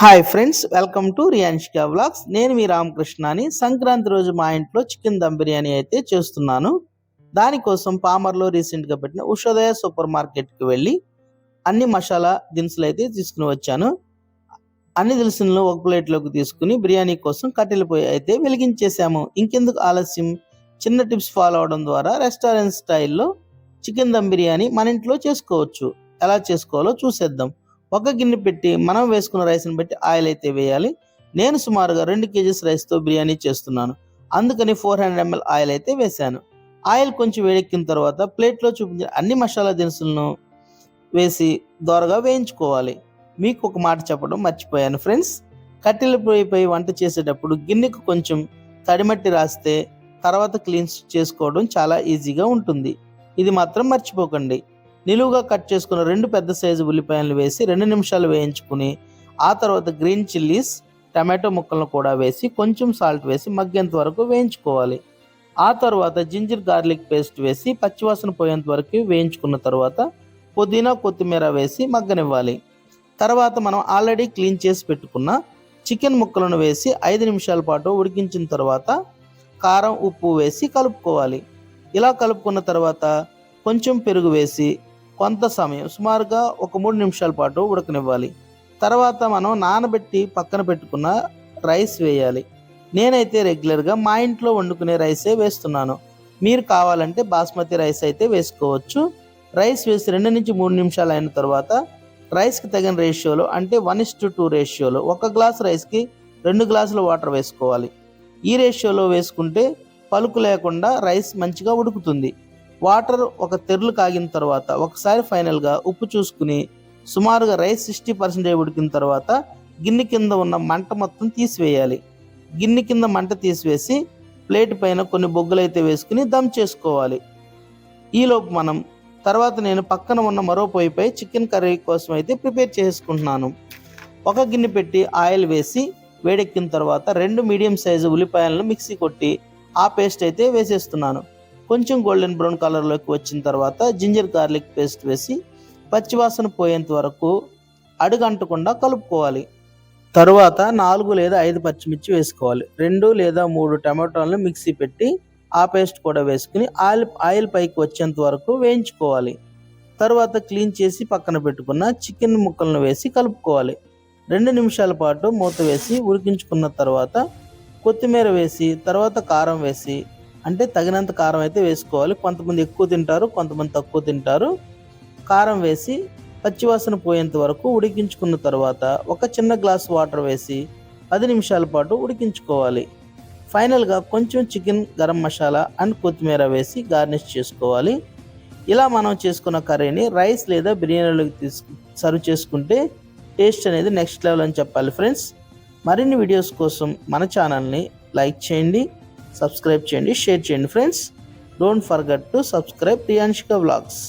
Hi friends welcome to Riyanshika vlogs నేను మీ రామకృష్ణాని. సంక్రాంతి రోజు మా ఇంట్లో చికెన్ దమ్ బిర్యానీ అయితే చేస్తున్నాను. దానికోసం పామర్లో రీసెంట్గా పెట్టిన ఉషోదయ సూపర్ మార్కెట్కి వెళ్ళి అన్ని మసాలా దినుసులు అయితే తీసుకుని వచ్చాను. అన్ని దినుసులను ఒక ప్లేట్లోకి తీసుకుని బిర్యానీ కోసం కట్టెల పొయ్యి అయితే వెలిగించేసాము ఇంకెందుకు ఆలస్యం? చిన్న టిప్స్ ఫాలో అవడం ద్వారా రెస్టారెంట్ స్టైల్లో చికెన్ దమ్ బిర్యానీ మన ఇంట్లో చేసుకోవచ్చు. ఎలా చేసుకోవాలో చూసేద్దాం. ఒక గిన్నె పెట్టి మనం వేసుకున్న రైస్ని బట్టి ఆయిల్ అయితే వేయాలి. నేను సుమారుగా రెండు కేజీస్ రైస్తో బిర్యానీ చేస్తున్నాను. అందుకని ఫోర్ హండ్రెడ్ ఎంఎల్ ఆయిల్ అయితే వేశాను. ఆయిల్ కొంచెం వేడెక్కిన తర్వాత ప్లేట్లో చూపించిన అన్ని మసాలా దినుసులను వేసి దోరగా వేయించుకోవాలి. మీకు ఒక మాట చెప్పడం మర్చిపోయాను ఫ్రెండ్స్. కట్టెల పొయ్యిపై వంట చేసేటప్పుడు గిన్నెకు కొంచెం తడిమట్టి రాస్తే తర్వాత క్లీన్ చేసుకోవడం చాలా ఈజీగా ఉంటుంది. ఇది మాత్రం మర్చిపోకండి. నిలువుగా కట్ చేసుకున్న రెండు పెద్ద సైజు ఉల్లిపాయలు వేసి రెండు నిమిషాలు వేయించుకుని ఆ తర్వాత గ్రీన్ చిల్లీస్ టమాటో ముక్కలను కూడా వేసి కొంచెం సాల్ట్ వేసి మగ్గేంత వరకు వేయించుకోవాలి. ఆ తర్వాత జింజర్ గార్లిక్ పేస్ట్ వేసి పచ్చివాసన పోయేంత వరకు వేయించుకున్న తర్వాత పుదీనా కొత్తిమీర వేసి మగ్గనివ్వాలి. తర్వాత మనం ఆల్రెడీ క్లీన్ చేసి పెట్టుకున్న చికెన్ ముక్కలను వేసి ఐదు నిమిషాల పాటు ఉడికించిన తర్వాత కారం ఉప్పు వేసి కలుపుకోవాలి. ఇలా కలుపుకున్న తర్వాత కొంచెం పెరుగు వేసి కొంత సమయం సుమారుగా ఒక మూడు నిమిషాల పాటు ఉడకనివ్వాలి. తర్వాత మనం నానబెట్టి పక్కన పెట్టుకున్న రైస్ వేయాలి. నేనైతే రెగ్యులర్గా మా ఇంట్లో వండుకునే రైసే వేస్తున్నాను. మీరు కావాలంటే బాస్మతి రైస్ అయితే వేసుకోవచ్చు. రైస్ వేసి రెండు నుంచి మూడు నిమిషాలు అయిన తర్వాత రైస్కి తగిన రేషియోలో అంటే వన్ ఇస్ టు టూ రేషియోలో ఒక గ్లాస్ రైస్కి రెండు గ్లాసుల వాటర్ వేసుకోవాలి. ఈ రేషియోలో వేసుకుంటే పలుకు లేకుండా రైస్ మంచిగా ఉడుకుతుంది. వాటర్ ఒక తెరలు కాగిన తర్వాత ఒకసారి ఫైనల్గా ఉప్పు చూసుకుని సుమారుగా రైస్ సిక్స్టీ పర్సెంటేజ్ ఉడికిన తర్వాత గిన్నె కింద ఉన్న మంట మొత్తం తీసివేయాలి. గిన్నె కింద మంట తీసివేసి ప్లేట్ పైన కొన్ని బొగ్గులు అయితే వేసుకుని దమ్ చేసుకోవాలి. ఈలోపు మనం తర్వాత నేను పక్కన ఉన్న మరో పొయ్యిపై చికెన్ కర్రీ కోసం అయితే ప్రిపేర్ చేసుకుంటున్నాను. ఒక గిన్నె పెట్టి ఆయిల్ వేసి వేడెక్కిన తర్వాత రెండు మీడియం సైజు ఉల్లిపాయలను మిక్సీ కొట్టి ఆ పేస్ట్ అయితే వేసేస్తున్నాను. కొంచెం గోల్డెన్ బ్రౌన్ కలర్లోకి వచ్చిన తర్వాత జింజర్ గార్లిక్ పేస్ట్ వేసి పచ్చివాసన పోయేంత వరకు అడుగంటకుండా కలుపుకోవాలి. తరువాత నాలుగు లేదా ఐదు పచ్చిమిర్చి వేసుకోవాలి. రెండు లేదా మూడు టమాటోలను మిక్సీ పెట్టి ఆ పేస్ట్ కూడా వేసుకుని ఆయిల్ ఆయిల్ పైకి వచ్చేంత వరకు వేయించుకోవాలి. తర్వాత క్లీన్ చేసి పక్కన పెట్టుకున్న చికెన్ ముక్కలను వేసి కలుపుకోవాలి. రెండు నిమిషాల పాటు మూత వేసి ఉడికించుకున్న తర్వాత కొత్తిమీర వేసి తర్వాత కారం వేసి అంటే తగినంత కారం అయితే వేసుకోవాలి. కొంతమంది ఎక్కువ తింటారు కొంతమంది తక్కువ తింటారు. కారం వేసి పచ్చివాసన పోయేంత వరకు ఉడికించుకున్న తర్వాత ఒక చిన్న గ్లాస్ వాటర్ వేసి పది నిమిషాల పాటు ఉడికించుకోవాలి. ఫైనల్గా కొంచెం చికెన్ గరం మసాలా అండ్ కొత్తిమీర వేసి గార్నిష్ చేసుకోవాలి. ఇలా మనం చేసుకున్న కర్రీని రైస్ లేదా బిర్యానీలోకి తీసుకు సర్వ్ చేసుకుంటే టేస్ట్ అనేది నెక్స్ట్ లెవెల్ అని చెప్పాలి ఫ్రెండ్స్. మరిన్ని వీడియోస్ కోసం మన ఛానల్ని లైక్ చేయండి. సబ్స్క్రైబ్ చేయండి షేర్ చేయండి friends don't forget to subscribe Priyanshika vlogs